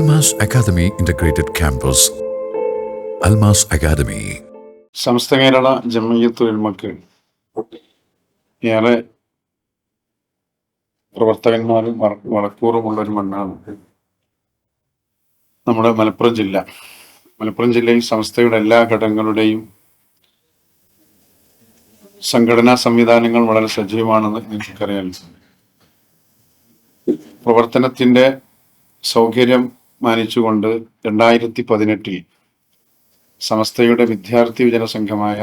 Almas academy integrated campus Almas academy Samastha Kerala Jamiyyath ഉൽമക്ക് ഏറെ പ്രവർത്തകന്മാരും വളക്കൂറുമുള്ള ഒരു മണ്ണാണ് നമ്മുടെ മലപ്പുറം ജില്ല. മലപ്പുറം ജില്ലയിൽ സംസ്ഥയുടെ എല്ലാ ഘടകങ്ങളുടെയും സംഘടനാ സംവിധാനങ്ങൾ വളരെ സജീവമാണെന്ന് നിങ്ങൾക്കറിയാൻ പ്രവർത്തനത്തിന്റെ സൗകര്യം മാനിച്ചുകൊണ്ട് രണ്ടായിരത്തി പതിനെട്ടിൽ സമസ്തയുടെ വിദ്യാർത്ഥി വിജന സംഘമായ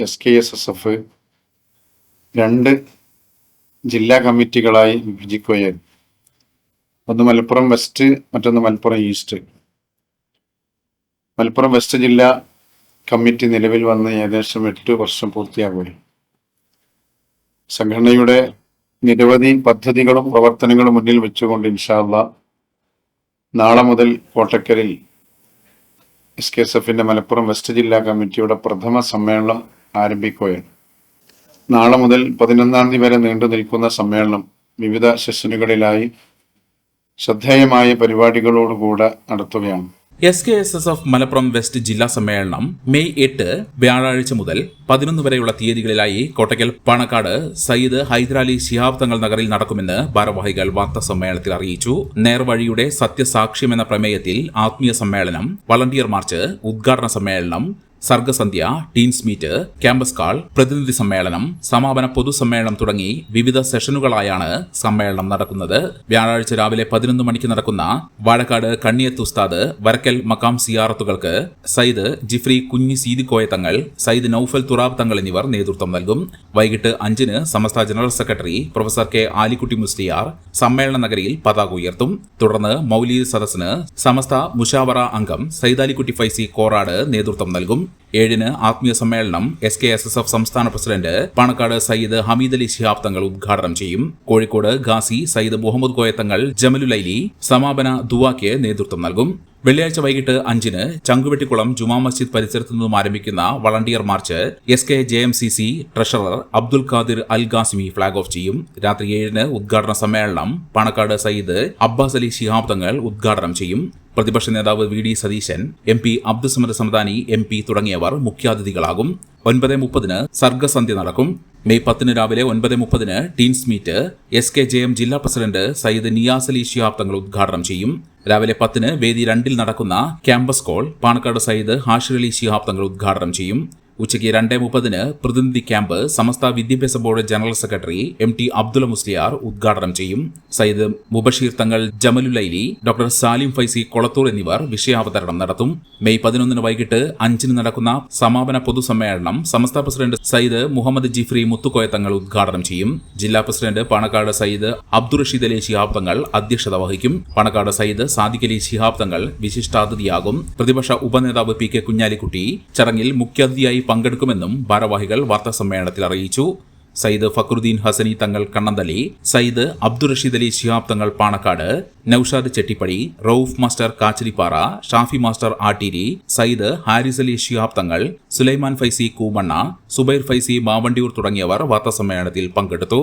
S K S S F രണ്ട് ജില്ലാ കമ്മിറ്റികളായി വിഭജിക്കുകയായി ഒന്ന് മലപ്പുറം വെസ്റ്റ് മറ്റൊന്ന് മലപ്പുറം ഈസ്റ്റ്. മലപ്പുറം വെസ്റ്റ് ജില്ലാ കമ്മിറ്റി നിലവിൽ വന്ന് ഏകദേശം എട്ട് വർഷം പൂർത്തിയാകുകയും സംഘടനയുടെ നിരവധി പദ്ധതികളും പ്രവർത്തനങ്ങളും മുന്നിൽ വെച്ചുകൊണ്ട് ഇൻഷാല്ല നാളെ മുതൽ കോട്ടക്കലിൽ എസ് കെ എസ് എഫിന്റെ മലപ്പുറം വെസ്റ്റ് ജില്ലാ കമ്മിറ്റിയുടെ പ്രഥമ സമ്മേളനം ആരംഭിക്കുകയാണ്. നാളെ മുതൽ പതിനൊന്നാം തീയതി വരെ നീണ്ടു നിൽക്കുന്ന സമ്മേളനം വിവിധ സെഷനുകളിലായി ശ്രദ്ധേയമായ പരിപാടികളോടുകൂടെ നടത്തുകയാണ്. S K S S F Malappuram west ജില്ലാ സമ്മേളനം മെയ് എട്ട് വ്യാഴാഴ്ച മുതൽ പതിനൊന്ന് വരെയുള്ള തീയതികളിലായി കോട്ടയ്ക്കൽ പാണക്കാട് സയ്യിദ് ഹൈദരാലി ശിഹാബ് തങ്ങൾ നഗറിൽ നടക്കുമെന്ന് ഭാരവാഹികൾ വാർത്താ സമ്മേളനത്തിൽ അറിയിച്ചു. നേർവഴിയുടെ സത്യസാക്ഷ്യം എന്ന പ്രമേയത്തിൽ ആത്മീയ സമ്മേളനം വളണ്ടിയർ മാർച്ച് ഉദ്ഘാടന സമ്മേളനം സർഗസന്ധ്യ ടീംസ് മീറ്റ് ക്യാമ്പസ് കാൾ പ്രതിനിധി സമ്മേളനം സമാപന പൊതുസമ്മേളനം തുടങ്ങി വിവിധ സെഷനുകളായാണ് സമ്മേളനം നടക്കുന്നത്. വ്യാഴാഴ്ച രാവിലെ പതിനൊന്ന് മണിക്ക് നടക്കുന്ന വാഴക്കാട് കണ്ണിയത്ത് ഉസ്താദ് വരക്കൽ മക്കാം സിയാറത്തുകൾക്ക് സയ്യിദ് ജിഫ്രി കുഞ്ഞി സീദിക്കോയ തങ്ങൾ സയ്യിദ് നൌഫൽ തുറാബ് തങ്ങൾ എന്നിവർ നേതൃത്വം നൽകും. വൈകിട്ട് അഞ്ചിന് Samastha general secretary professor K Alikutty Musliyar സമ്മേളന നഗരിയിൽ പതാക ഉയർത്തും. തുടർന്ന് മൗലീദ് സദസ്സിന് സമസ്ത മുഷാവറ അംഗം സൈദാലിക്കുട്ടി ഫൈസി കോറാട് നേതൃത്വം നൽകും. ഏഴിന് ആത്മീയ സമ്മേളനം S K S S F സംസ്ഥാന പ്രസിഡന്റ് പാണക്കാട് സയ്യിദ് ഹമീദ് അലി ശിഹാബ് തങ്ങൾ ഉദ്ഘാടനം ചെയ്യും. കോഴിക്കോട് ഗാസി സയ്യിദ് മുഹമ്മദ് കോയ തങ്ങൾ ജമലുലൈലി സമാപന ദുവാക്ക് നേതൃത്വം നൽകും. വെള്ളിയാഴ്ച വൈകിട്ട് അഞ്ചിന് ചങ്കുവെട്ടിക്കുളം ജുമാ മസ്ജിദ് പരിസരത്തു നിന്നും ആരംഭിക്കുന്ന volunteer march S K J M C C treasurer Abdul Khadir Al Ghasimi flag off ചെയ്യും. രാത്രി ഏഴിന് ഉദ്ഘാടന സമ്മേളനം പാണക്കാട് സയ്യിദ് അബ്ബാസ് അലി ശിഹാബ് തങ്ങൾ ഉദ്ഘാടനം ചെയ്യും. പ്രതിപക്ഷ നേതാവ് V D Satheesan M P Abdussamad Samadani M P തുടങ്ങിയവർ മുഖ്യാതിഥികളാകും. ഒൻപത് മുപ്പതിന് സർഗസന്ധ്യ നടക്കും. മെയ് പത്തിന് രാവിലെ ഒൻപത് മുപ്പതിന് teams meet S K J M ജില്ലാ പ്രസിഡന്റ് സയ്യിദ് നിയാസ് അലി ശിഹാബ് തങ്ങൾ ഉദ്ഘാടനം ചെയ്യും. രാവിലെ പത്തിന് വേദി രണ്ടിൽ നടക്കുന്ന ക്യാമ്പസ് കോൾ പാണക്കാട് സയ്യിദ് ഹാഷിർ അലി ഷിഹാബ് തങ്ങൾ ഉദ്ഘാടനം ചെയ്യും. ഉച്ചയ്ക്ക് രണ്ടേ മുപ്പതിന് പ്രതിനിധി ക്യാമ്പ് സമസ്ത വിദ്യാഭ്യാസ board general secretary M T Abdulla Musliyar ഉദ്ഘാടനം ചെയ്യും. സയ്യിദ് മുബഷീർ തങ്ങൾ ജമലുലൈലി ഡോക്ടർ സാലിം ഫൈസി കൊളത്തൂർ എന്നിവർ വിഷയാവതരണം നടത്തും. മെയ് പതിനൊന്നിന് വൈകിട്ട് അഞ്ചിന് നടക്കുന്ന സമാപന പൊതുസമ്മേളനം സമസ്ത പ്രസിഡന്റ് സയ്യിദ് മുഹമ്മദ് ജിഫ്രി മുത്തുക്കോയ തങ്ങൾ ഉദ്ഘാടനം ചെയ്യും. ജില്ലാ പ്രസിഡന്റ് പാണക്കാട് സയ്യിദ് അബ്ദുറഷീദ് അലി ശിഹാബ് തങ്ങൾ അധ്യക്ഷത വഹിക്കും. പാണക്കാട് സയ്യിദ് സാദിഖ് അലി ശിഹാബ് തങ്ങൾ വിശിഷ്ടാതിഥിയാകും. പ്രതിപക്ഷ ഉപനേതാവ് പി കെ കുഞ്ഞാലിക്കുട്ടി ചടങ്ങിൽ മുഖ്യാതിഥിയായി പങ്കെടുക്കുമെന്നും ഭാരവാഹികൾ വാർത്താസമ്മേളനത്തിൽ അറിയിച്ചു. സയ്യിദ് ഫക്രുദ്ദീൻ ഹസനി തങ്ങൾ കണ്ണന്തലി സയ്യിദ് അബ്ദുൾ റഷീദ് അലി ശിഹാബ് തങ്ങൾ പാണക്കാട് നൌഷാദ് ചെട്ടിപ്പടി റൌഫ് മാസ്റ്റർ കാച്ചിലിപ്പാറ ഷാഫി മാസ്റ്റർ ആട്ടീരി സയ്യിദ് ഹാരിസ് അലി ശിഹാബ് തങ്ങൾ സുലൈമാൻ ഫൈസി കൂമണ്ണ സുബൈർ ഫൈസി മാവണ്ടിയൂർ തുടങ്ങിയവർ വാർത്താസമ്മേളനത്തിൽ പങ്കെടുത്തു.